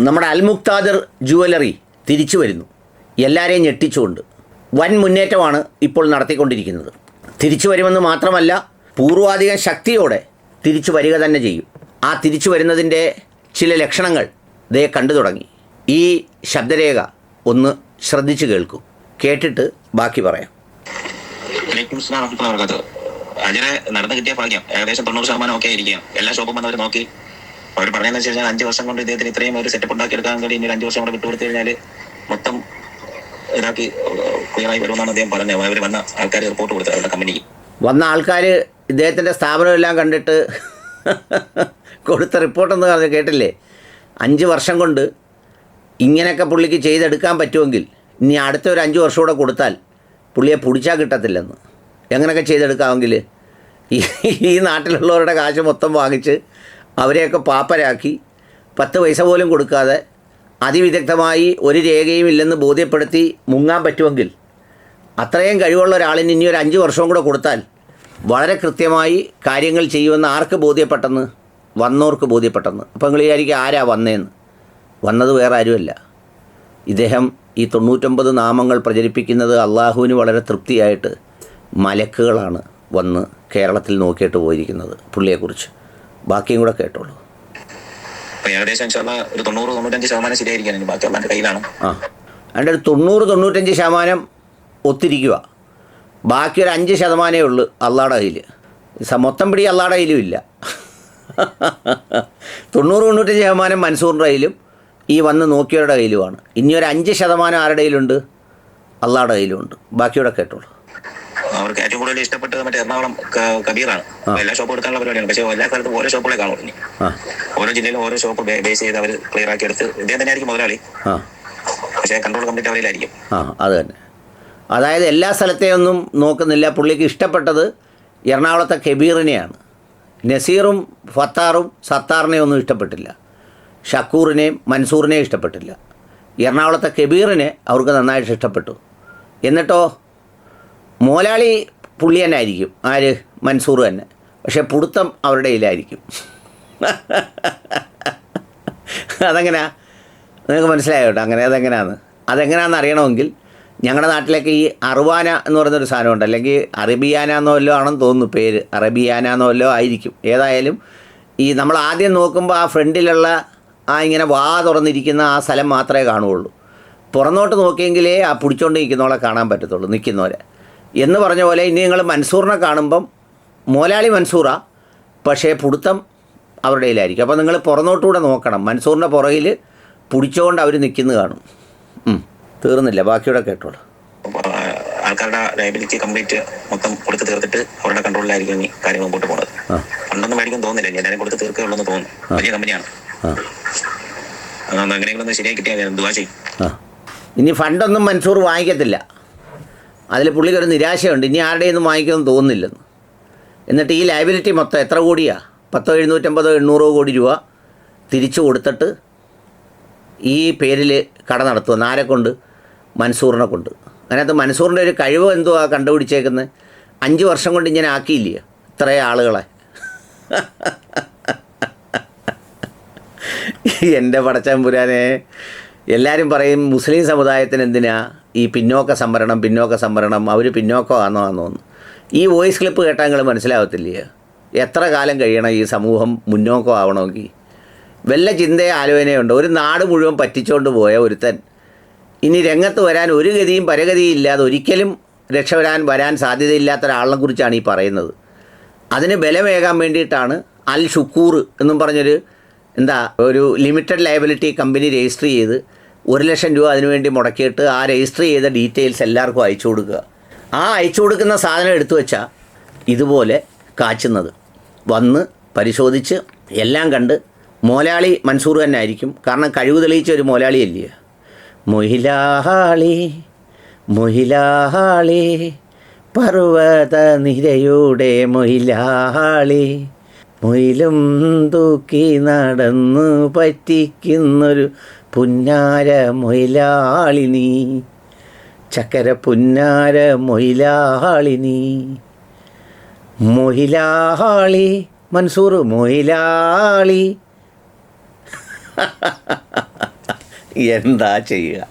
നമ്മുടെ അൽമുക്താദർ ജുവലറി തിരിച്ചു വരുന്നു. എല്ലാവരെയും ഞെട്ടിച്ചുകൊണ്ട് വൻ മുന്നേറ്റമാണ് ഇപ്പോൾ നടത്തിക്കൊണ്ടിരിക്കുന്നത്. തിരിച്ചു വരുമെന്ന് മാത്രമല്ല പൂർവാധികം ശക്തിയോടെ തിരിച്ചു വരിക തന്നെ ചെയ്യും. ആ തിരിച്ചു വരുന്നതിന്റെ ചില ലക്ഷണങ്ങൾ ദേ കണ്ടു തുടങ്ങി. ഈ ശബ്ദരേഖ ഒന്ന് ശ്രദ്ധിച്ചു കേൾക്കൂ. കേട്ടിട്ട് ബാക്കി പറയാം. നടന്നു കിട്ടിയ ഭാഗ്യം. ഏകദേശം തൊണ്ണൂറ് ശതമാനം ഒക്കെ ആയിരിക്കാം എല്ലാ ഷോപ്പും വന്നവർ നോക്കി. അവർ പറയുന്നത് വെച്ച് കഴിഞ്ഞാൽ അഞ്ച് വർഷം കൊണ്ട് ഇദ്ദേഹത്തിന് ഇത്രയും ഒരു സെറ്റപ്പ് ഉണ്ടാക്കി എടുക്കാൻ കഴിയും ഇനി അഞ്ച് വർഷം കൂടെ വിട്ടുകൊടുത്തു കഴിഞ്ഞാൽ മൊത്തം ഇതാക്കി ക്ലിയറായി വരുമെന്നാണ് അദ്ദേഹം പറഞ്ഞത്. അവർ വന്ന ആൾക്കാർ റിപ്പോർട്ട് കൊടുത്തത് അവരുടെ കമ്പനിക്ക് വന്ന ആൾക്കാർ ഇദ്ദേഹത്തിന്റെ സ്ഥാപനമെല്ലാം കണ്ടിട്ട് കൊടുത്ത റിപ്പോർട്ടെന്ന് പറഞ്ഞ് കേട്ടില്ലേ? അഞ്ച് വർഷം കൊണ്ട് ഇങ്ങനെയൊക്കെ പുള്ളിക്ക് ചെയ്തെടുക്കാൻ പറ്റുമെങ്കിൽ ഇനി അടുത്ത ഒരു അഞ്ച് വർഷം കൂടെ കൊടുത്താൽ പുള്ളിയെ പിടിച്ചാൽ കിട്ടത്തില്ലെന്ന്. എങ്ങനെയൊക്കെ ചെയ്തെടുക്കാമെങ്കിൽ ഈ നാട്ടിലുള്ളവരുടെ കാശ് മൊത്തം വാങ്ങിച്ച് അവരെയൊക്കെ പാപ്പരാക്കി പത്ത് പൈസ പോലും കൊടുക്കാതെ അതിവിദഗ്ധമായി ഒരു രേഖയും ഇല്ലെന്ന് ബോധ്യപ്പെടുത്തി മുങ്ങാൻ പറ്റുമെങ്കിൽ അത്രയും കഴിവുള്ള ഒരാളിന് ഇനി ഒരു അഞ്ച് വർഷവും കൂടെ കൊടുത്താൽ വളരെ കൃത്യമായി കാര്യങ്ങൾ ചെയ്യുമെന്ന് ആർക്ക് ബോധ്യപ്പെട്ടെന്ന് വന്നവർക്ക് ബോധ്യപ്പെട്ടെന്ന്. അപ്പോൾ നിങ്ങൾ വിചാരിക്കുക ആരാ വന്നേന്ന്? വന്നത് വേറെ ആരുമല്ല. ഇദ്ദേഹം ഈ തൊണ്ണൂറ്റൊമ്പത് നാമങ്ങൾ പ്രചരിപ്പിക്കുന്നത് അള്ളാഹുവിന് വളരെ തൃപ്തിയായിട്ട് മലക്കുകളാണ് വന്ന് കേരളത്തിൽ നോക്കിയിട്ട് പോയിരിക്കുന്നത് പുള്ളിയെക്കുറിച്ച്. ബാക്കിയും കൂടെ കേട്ടോളൂ. അപ്പൊ ഏകദേശം ഇൻഷാല്ലാ ഒരു തൊണ്ണൂറ് തൊണ്ണൂറ്റഞ്ച് ശതമാനം ശരിയായിരിക്കും ഇനി ബാക്കിയുള്ള എന്റെ കയ്യിലാണ്. ആ. അതിന്റെ ഒരു തൊണ്ണൂറ് തൊണ്ണൂറ്റഞ്ച് ശതമാനം ഒത്തിരിക്കുക. ബാക്കി ഒരു അഞ്ച് ശതമാനമേ ഉള്ളൂ അള്ളാടെ കയ്യിൽ. മൊത്തം പിടി അള്ളാടെ കയ്യിലും ഇല്ല. തൊണ്ണൂറ് തൊണ്ണൂറ്റഞ്ച് ശതമാനം മൻസൂറിന്റെ കയ്യിലും ഈ വന്ന് നോക്കിയവരുടെ കയ്യിലുമാണ്. ഇനി ഒരു അഞ്ച് ശതമാനം ആരുടെ കയ്യിലുണ്ട്? അള്ളാടെ കയ്യിലുണ്ട് ബാക്കിയുടെ കേട്ടോളൂ. അവർക്ക് ഏറ്റവും കൂടുതൽ ഇഷ്ടപ്പെട്ടത് മറ്റേ എറണാകുളം കബീറാണ്. എല്ലാ ഷോപ്പ് എടുക്കാനുള്ള പരിപാടിയാണ്. പക്ഷേ എല്ലാ സ്ഥലത്തും ഓരോ ഷോപ്പുകളെ കാണും ഇനി. ഓരോ ജില്ലയിലും ഓരോ ഷോപ്പ് ബേസ് ചെയ്ത് അവർ ക്ലിയർ ആക്കി എടുത്ത് ഇദ്ദേഹം തന്നെ ആയിരിക്കും മുതലാളി പക്ഷേ കൺട്രോൾ കംപ്ലീറ്റ് അവരിലായിരിക്കും. ആ അത് തന്നെ. അതായത് എല്ലാ സ്ഥലത്തെയൊന്നും നോക്കുന്നില്ല. പുള്ളിക്ക് ഇഷ്ടപ്പെട്ടത് എറണാകുളത്തെ കബീറിനെയാണ്. നസീറും ഫത്താറും സത്താറിനെ ഒന്നും ഇഷ്ടപ്പെട്ടില്ല. ഷക്കൂറിനെയും മൻസൂറിനെയും ഇഷ്ടപ്പെട്ടില്ല. എറണാകുളത്തെ കബീറിനെ അവർക്ക് നന്നായിട്ട് ഇഷ്ടപ്പെട്ടു. എന്നിട്ടോ മോലാളി പുള്ളി തന്നെ ആയിരിക്കും. ആര്? മൻസൂർ തന്നെ. പക്ഷേ പുടുത്തം അവരുടെ കയ്യിലായിരിക്കും. അതെങ്ങനെയാ നിങ്ങൾക്ക് മനസ്സിലായോ കേട്ടോ? അങ്ങനെ അതെങ്ങനെയാന്ന് അതെങ്ങനെയാണെന്ന് അറിയണമെങ്കിൽ ഞങ്ങളുടെ നാട്ടിലേക്ക് ഈ അറുവാന എന്ന് പറയുന്നൊരു സാധനമുണ്ട്. അല്ലെങ്കിൽ അറബിയാന എന്നോ വല്ലോ ആണെന്ന് തോന്നുന്നു പേര്. അറബിയാന എന്നോ ആയിരിക്കും. ഏതായാലും ഈ നമ്മൾ ആദ്യം നോക്കുമ്പോൾ ആ ഫ്രണ്ടിലുള്ള ആ ഇങ്ങനെ വാ തുറന്നിരിക്കുന്ന ആ സ്ഥലം മാത്രമേ കാണുകയുള്ളൂ. പുറന്നോട്ട് നോക്കിയെങ്കിലേ ആ പിടിച്ചോണ്ട് നിൽക്കുന്നവളെ കാണാൻ പറ്റത്തുള്ളൂ. നിൽക്കുന്നവരെ എന്ന് പറഞ്ഞ പോലെ ഇനി നിങ്ങൾ മൻസൂറിനെ കാണുമ്പം മോലാളി മൻസൂറാ പക്ഷേ പുടുത്തം അവരുടെ കയ്യിലായിരിക്കും. അപ്പോൾ നിങ്ങൾ പുറന്നോട്ടുകൂടെ നോക്കണം. മൻസൂറിന്റെ പുറകിൽ പുടിച്ചുകൊണ്ട് അവർ നിൽക്കുന്നത് കാണും. തീർന്നില്ല. ബാക്കിയുടെ കേട്ടോളൂ. ആൾക്കാരുടെ ലയബിലിറ്റി കംപ്ലീറ്റ് മൊത്തം കൊടുത്ത് തീർത്തിട്ട് അവരുടെ കൺട്രോളിലായിരിക്കും ഇനി കാര്യങ്ങൾ മുമ്പോട്ട് പോകുന്നത് ഉണ്ടെന്നും ആയിരിക്കും തോന്നില്ല. എല്ലാവരും കൊടുത്ത് തീർക്കുകയുള്ളൂ എന്ന് തോന്നുന്നു വലിയ കമ്പനിയാണ്. അങ്ങനെയെങ്കിലും ശരിയായി കിട്ടിയാൽ ദുവാ ചെയ്യും. ഇനി ഫണ്ടൊന്നും മൻസൂർ വാങ്ങിക്കത്തില്ല. അതിൽ പുള്ളിക്ക് ഒരു നിരാശയുണ്ട്. ഇനി ആരുടെയൊന്നും വാങ്ങിക്കുമെന്ന് തോന്നുന്നില്ലെന്ന്. എന്നിട്ട് ഈ ലയബിലിറ്റി മൊത്തം എത്ര കോടിയാ? പത്തോ എഴുന്നൂറ്റമ്പതോ എണ്ണൂറോ കോടി രൂപ തിരിച്ചു കൊടുത്തിട്ട് ഈ പേരിൽ കട നടത്തുമെന്ന് ആരെ കൊണ്ട്? മൻസൂറിനെ കൊണ്ട്. അതിനകത്ത് മൻസൂറിന്റെ ഒരു കഴിവ് എന്തുവാ കണ്ടുപിടിച്ചേക്കുന്നത് അഞ്ച് വർഷം കൊണ്ട് ഇങ്ങനെ ആക്കിയില്ല? ഇത്രയും ആളുകളെ. എന്റെ പടച്ചമ്പുരാനെ എല്ലാവരും പറയും മുസ്ലിം സമുദായത്തിന് എന്തിനാ ഈ പിന്നോക്ക സംവരണം പിന്നോക്ക സംവരണം അവർ പിന്നോക്കമാണോ ആണോന്ന് ഈ വോയിസ് ക്ലിപ്പ് കേട്ടാൽ നിങ്ങൾ മനസ്സിലാവത്തില്ലേ? എത്ര കാലം കഴിയണം ഈ സമൂഹം മുന്നോക്കം ആവണമെങ്കിൽ? വല്ല ചിന്തയോ ആലോചനയുണ്ട് ഒരു നാട് മുഴുവൻ പറ്റിച്ചുകൊണ്ട് പോയ ഒരുത്തൻ. ഇനി രംഗത്ത് വരാൻ ഒരു ഗതിയും പരഗതിയും ഇല്ലാതെ ഒരിക്കലും രക്ഷപ്പെടാൻ വരാൻ സാധ്യതയില്ലാത്ത ഒരാളിനെ കുറിച്ചാണ് ഈ പറയുന്നത്. അതിന് ബലമേകാൻ വേണ്ടിയിട്ടാണ് അൽ ഷുക്കൂർ എന്നും പറഞ്ഞൊരു എന്താ ഒരു ലിമിറ്റഡ് ലയബിലിറ്റി കമ്പനി രജിസ്റ്റർ ചെയ്ത് ഒരു ലക്ഷം രൂപ അതിനുവേണ്ടി മുടക്കിയിട്ട് ആ രജിസ്റ്റർ ചെയ്ത ഡീറ്റെയിൽസ് എല്ലാവർക്കും അയച്ചു കൊടുക്കുക. ആ അയച്ചു കൊടുക്കുന്ന സാധനം എടുത്തു വെച്ചാൽ ഇതുപോലെ കാച്ചുന്നത്. വന്ന് പരിശോധിച്ച് എല്ലാം കണ്ട് മോലാളി മൻസൂർ തന്നെ ആയിരിക്കും. കാരണം കഴിവ് തെളിയിച്ച ഒരു മോലാളി അല്ലേ? മൊഹിലാളി മൊഹിലാളി പർവത നിരയുടെ മൊയിലാളി മൊയിലും തൂക്കി നടന്നു പറ്റിക്കുന്നൊരു പുന്നാര മൊയിലാളിനി. ചക്കര പുന്നാര മൊയിലാളിനി. മൊയിലാളി മൻസൂർ മൊയിലാളി. എന്താ ചെയ്യുക?